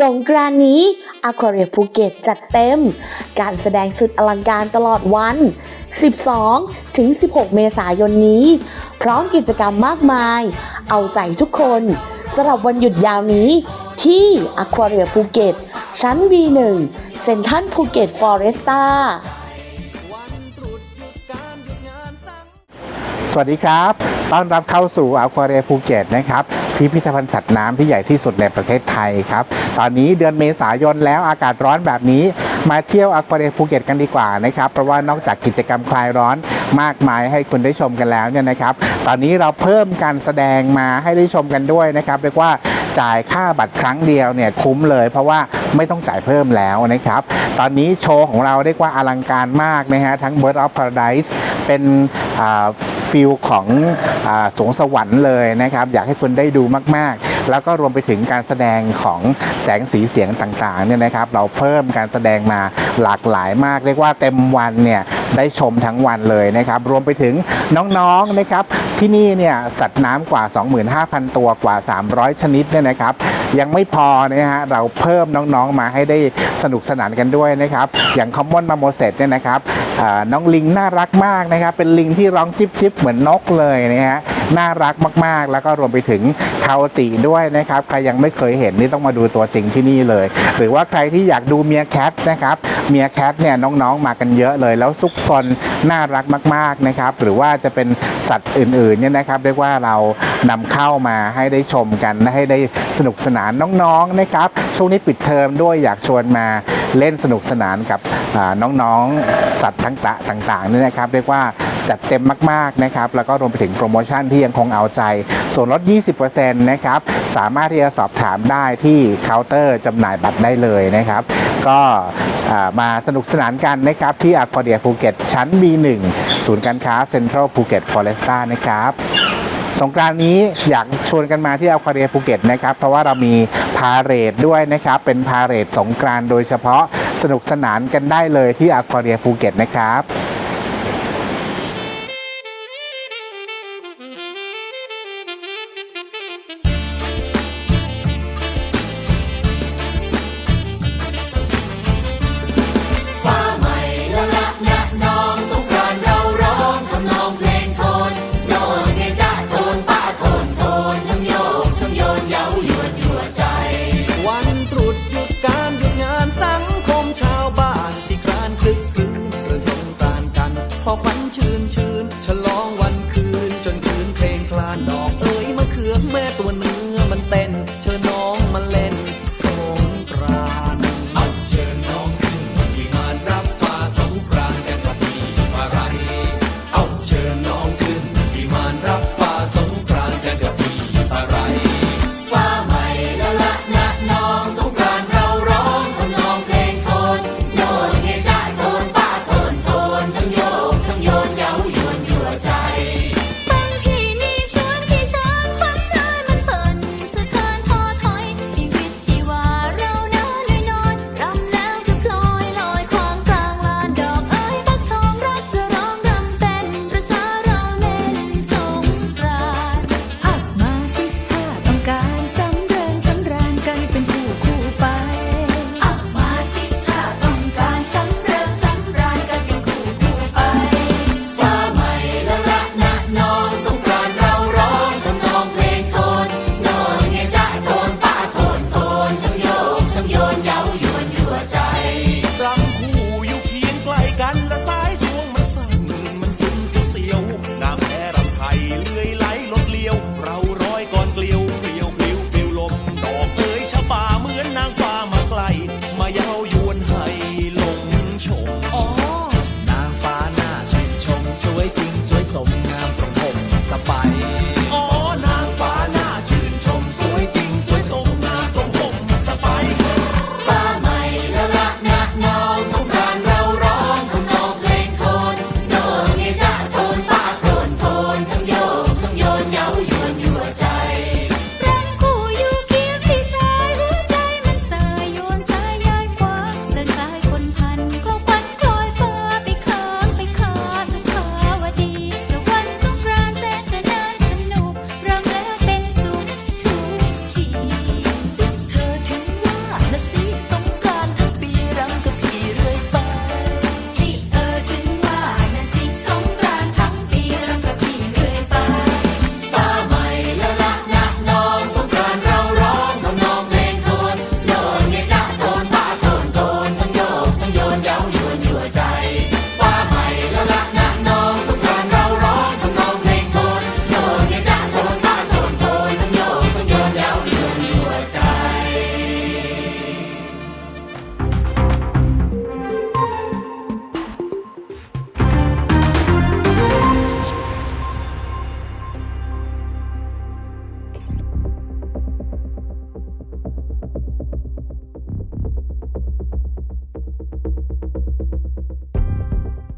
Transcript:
สงกรานนี้อควาเรียภูเก็ตจัดเต็ม การแสดงสุดอลังการตลอดวัน 12 ถึง 16 เมษายนนี้ พร้อมกิจกรรมมากมาย เอาใจทุกคนสำหรับวันหยุดยาวนี้ ที่อควาเรียภูเก็ต ชั้น B1 เซ็นทรัลภูเก็ตฟอเรสตาสวัสดีครับ ต้อนรับเข้าสู่อควาเรียภูเก็ตนะครับ พิพิธภัณฑ์สัตว์น้ำที่ใหญ่ที่สุดในประเทศไทยครับ ตอนนี้เดือนเมษายนแล้วอากาศร้อนแบบนี้ มาเที่ยวอควาเรียภูเก็ตกันดีกว่านะครับ เพราะว่านอกจากกิจกรรมคลายร้อนมากมายให้คุณได้ชมกันแล้วเนี่ยนะครับ ตอนนี้เราเพิ่มการแสดงมาให้ได้ชมกันด้วยนะครับเรียกว่าจ่ายค่าบัตรครั้งเดียวเนี่ยคุ้มเลยเพราะว่าไม่ต้องจ่ายเพิ่มแล้วนะครับ ตอนนี้โชว์ของเราเรียกว่าอลังการมากนะฮะทั้ง Bird of Paradise เป็นอ่า ฟิลของอสวงสวรรค์เลยนะครับ อยากให้คนได้ดูมากๆ แล้วก็รวมไปถึงการแสดงของแสงสีเสียงต่างๆเนี่ยนะครับ เราเพิ่มการแสดงมาหลากหลายมาก เรียกว่าเต็มวันเนี่ย ได้ชมทั้งวันเลยนะครับ รวมไปถึงน้องๆนะครับ ที่นี่เนี่ยสัตว์น้ำกว่า 25,000 ตัวกว่า 300 ชนิดเนี่ยนะครับ ยังไม่พอนะฮะเราเพิ่มน้องๆมาให้ได้สนุกสนานกันด้วยนะครับ อย่างคอมมอนมาโมเสตเนี่ยนะครับน้องลิงน่ารักมากนะครับ เป็นลิงที่ร้องจิ๊บจิ๊บเหมือนนกเลยนะฮะน่ารักมากๆ แล้วก็รวมไปถึงคาวติด้วยนะครับ ใครยังไม่เคยเห็นนี่ต้องมาดูตัวจริงที่นี่เลย หรือว่าใครที่อยากดูเมียแคทนะครับ เมียแคทเนี่ยน้องๆมากันเยอะเลยแล้วซุกคนน่ารักมากๆนะครับ หรือว่าจะเป็นสัตว์อื่นๆเนี่ยนะครับ เรียกว่าเรานำเข้ามาให้ได้ชมกันให้ได้สนุกสนานน้องๆนะครับช่วงนี้ปิดเทอมด้วยอยากชวนมา เล่นสนุกสนานกับอ่าน้องๆสัตว์ทั้งตะต่างๆนี่นะครับ เรียกว่าจัดเต็มมากๆนะครับ แล้วก็รวมไปถึงโปรโมชั่นที่ยังคงเอาใจ ส่วนลด 20%นะครับ สามารถที่จะสอบถามได้ที่เคาน์เตอร์จำหน่ายบัตรได้เลยนะครับ ก็มาสนุกสนานกันนะครับ ที่อควาเดียภูเก็ตชั้น B1 ศูนย์การค้าเซ็นทรัลภูเก็ตฟอเรสต้านะครับ งกรานต์นี้อยากชวนกันมาที่อควาเรียภูเก็ตนะครับเพราะว่าเรามีพาเหรดด้วยนะครับ เป็นพาเหรดสงกรานต์โดยเฉพาะสนุกสนานกันได้เลยที่อควาเรียภูเก็ตนะครับ